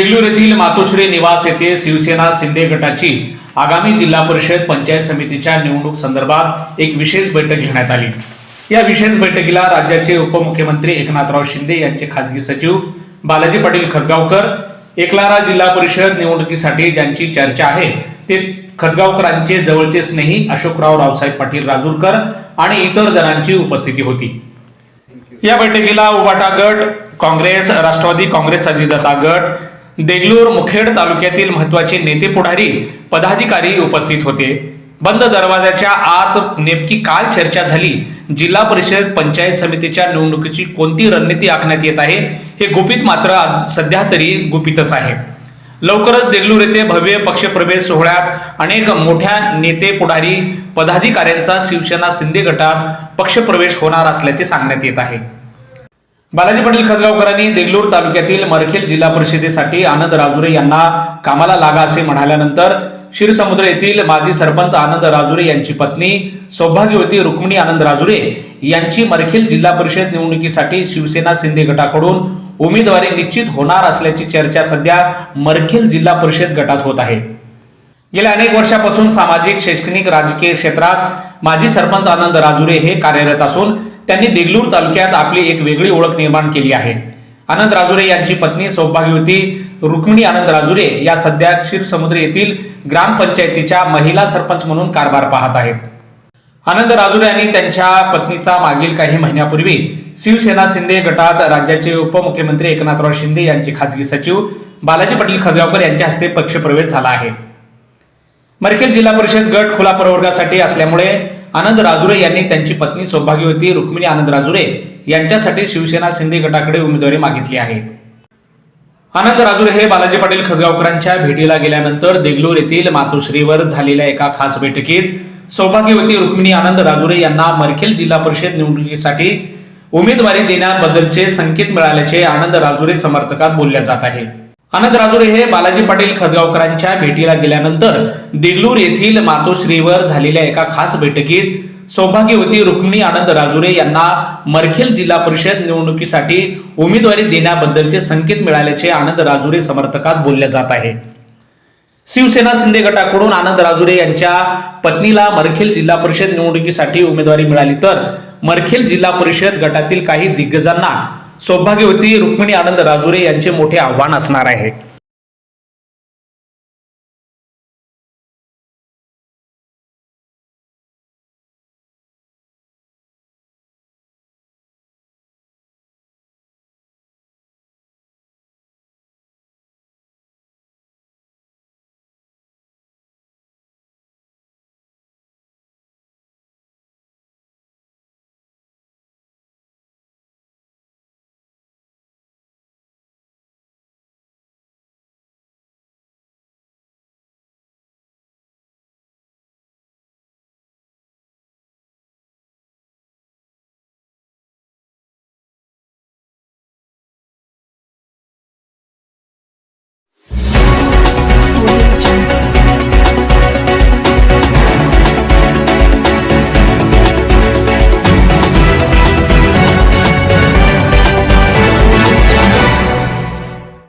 देगलूर येथील मातोश्री निवास येथे शिवसेना शिंदे गटाची आगामी जिल्हा परिषद पंचायत समितीच्या निवडणूक संदर्भात एक विशेष बैठक घेण्यात आली. या विशेष बैठकीला राज्याचे उपमुख्यमंत्री एकनाथराव शिंदे यांचे खासगी सचिव बालाजी पाटील खतगावकर एकलारा जिल्हा परिषद निवडणुकीसाठी ज्यांची चर्चा आहे ते खतगावकरांचे जवळचे स्नेही अशोकराव रावसाहेब पाटील राजूरकर आणि इतर जणांची उपस्थिती होती. या बैठकीला उबाटा गट काँग्रेस राष्ट्रवादी काँग्रेस अजितदादा गट देगलूर मुखेड तालुक्यातील महत्त्वाचे नेते पुढारी पदाधिकारी उपस्थित होते. बंद दरवाजाच्या आत नेमकी काय चर्चा झाली? जिल्हा परिषद पंचायत समितीच्या निवडणुकीची कोणती रणनीती आखण्यात येत आहे? हे गुपित मात्र सध्या तरी गुपितच आहे. लवकरच देगलूर येथे भव्य पक्षप्रवेश सोहळ्यात अनेक मोठ्या नेते पुढारी पदाधिकाऱ्यांचा शिवसेना शिंदे गटात पक्षप्रवेश होणार असल्याचे सांगण्यात येत आहे. बालाजी पाटील खतगावकरांनी देगलूर तालुक्यातील मरखेल जिल्हा परिषदेसाठी आनंद राजुरे यांना कामाला लागा असे म्हणाल्यानंतर क्षीरसमुद्र येथील माजी सरपंच आनंद राजुरे यांची पत्नी सौभाग्यवती रुक्मिणी आनंद राजुरे यांची मरखेल जिल्हा परिषद निवडणुकीसाठी शिवसेना शिंदे गटाकडून उमेदवारी निश्चित होणार असल्याची चर्चा सध्या मरखेल जिल्हा परिषद गटात होत आहे. गेल्या अनेक वर्षापासून सामाजिक शैक्षणिक राजकीय क्षेत्रात माजी सरपंच आनंद राजुरे हे कार्यरत असून त्यांनी देगलूर तालुक्यात आपली एक वेगळी ओळख निर्माण केली आहे. आनंद राजुरे यांची पत्नी सौभाग्यवती रुक्मिणी आनंद राजुरे या सध्या क्षीरसमुद्र येथील ग्रामपंचायतीच्या महिला सरपंच म्हणून कारभार पाहत आहेत. आनंद राजुरे यांनी त्यांच्या पत्नीचा मागील काही महिन्यापूर्वी शिवसेना शिंदे गटात राज्याचे उपमुख्यमंत्री एकनाथराव शिंदे यांचे खासगी सचिव बालाजी पाटील खजगावकर यांच्या हस्ते पक्षप्रवेश झाला आहे. मरखेल जिल्हा परिषद गट खुला प्रवर्गासाठी असल्यामुळे आनंद राजुरे यांनी त्यांची पत्नी सौभाग्यवती रुक्मिणी आनंद राजुरे यांच्यासाठी शिवसेना शिंदे गटाकडे उमेदवारी मागितली आहे. आनंद राजुरे हे बालाजी पाटील खदगावकरांच्या भेटीला गेल्यानंतर देगलूर येथील मातोश्रीवर झालेल्या एका खास बैठकीत सौभाग्यवती रुक्मिणी आनंद राजुरे यांना मरखेल जिल्हा परिषद निवडणुकीसाठी उमेदवारी देण्याबद्दलचे संकेत मिळाल्याचे आनंद राजुरे समर्थकात बोलल्या जात आहे. आनंद राजुरे हे बालाजी पाटील खदगावकरांच्या भेटीला गेल्यानंतर देगलूर येथील मातोश्रीवर झालेल्या एका खास बैठकीत सौभाग्यवती रुक्मिणी आनंद राजुरे यांना मरखेल जिल्हा परिषद निवडणुकीसाठी उमेदवारी देण्याबद्दलचे संकेत मिळाल्याचे आनंद राजुरे समर्थकात बोलले जात आहे. शिवसेना शिंदे गटाकडून आनंद राजुरे यांच्या पत्नीला मरखेल जिल्हा परिषद निवडणुकीसाठी उमेदवारी मिळाली तर मरखेल जिल्हा परिषद गटातील काही दिग्गजांना सौभाग्यवती रुक्मिणी आनंद राजुरे यांचे मोठे आव्हान असणार आहे.